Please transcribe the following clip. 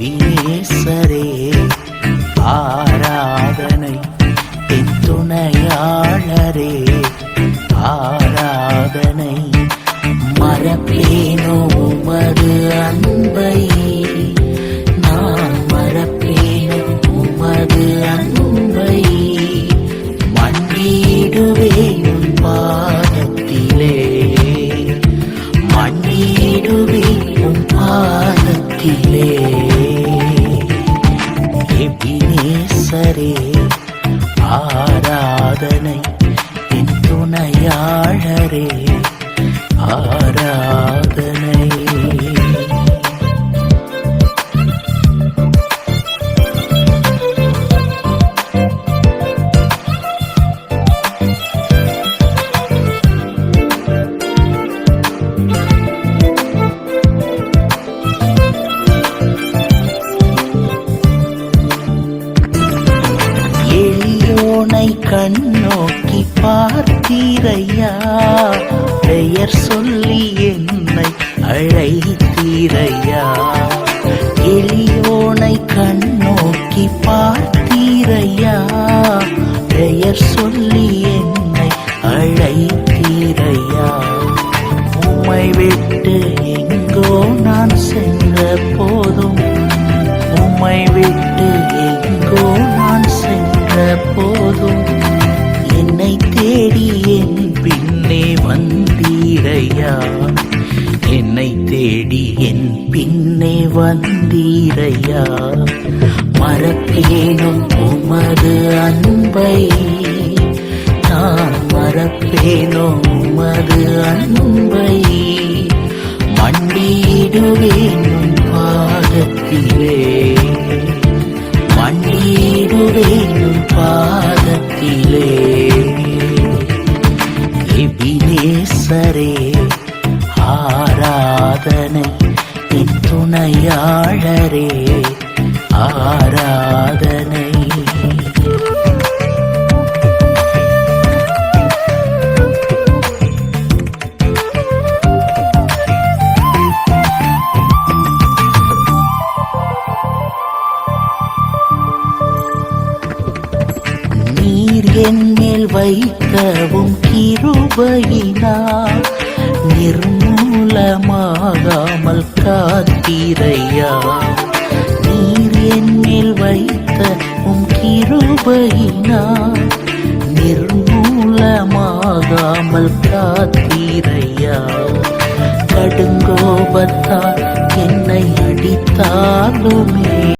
எபினேசரே ஆராதனை என் துணையாளரே ஆராதனை மறப்பேனோ உமது அன்பை. நான் மறப்பேனோ உமது அன்பை. மன்னிடுவேன் உன் பாதத்திலே. மன்னிடுவேன் உன் பாதத்திலே. ஆராதனை என் துணையாளரே ஆராதனை. எளியோனை கண்ணோக்கி பார்த்தீரையா? பெயர் சொல்லி என்னை அழைத்தீரையா? எளியோனை கண்ணோக்கி பார்த்தீரையா? பெயர் சொல்லி என்னை அழைத்தீரையா? உம்மை விட்டு எங்கோ நான் சென்ற போதும் உம்மை விட்டு எங்கோ போதும். என்னை தேடி என் பின்னே வந்தீரையா? என்னை தேடி என் பின்னே வந்தீரையா? மறப்பேனும் உமது அன்பை. நான் மறப்பேனோ உமது அன்பை. மண்டியிடுவேன் ஆராதனை. என் துணையாளரே ஆராதனை. நீர் என் மேல் வைக்கவும் கிருபையினால் நிர்மூலமாகாமல் காத்தீரையா? நீர் என்னில் வைத்த உம் கிருபையினா நிர்மூலமாகாமல் காத்தீரையா? கடுங்கோபத்தால் என்னை அடித்தாலுமே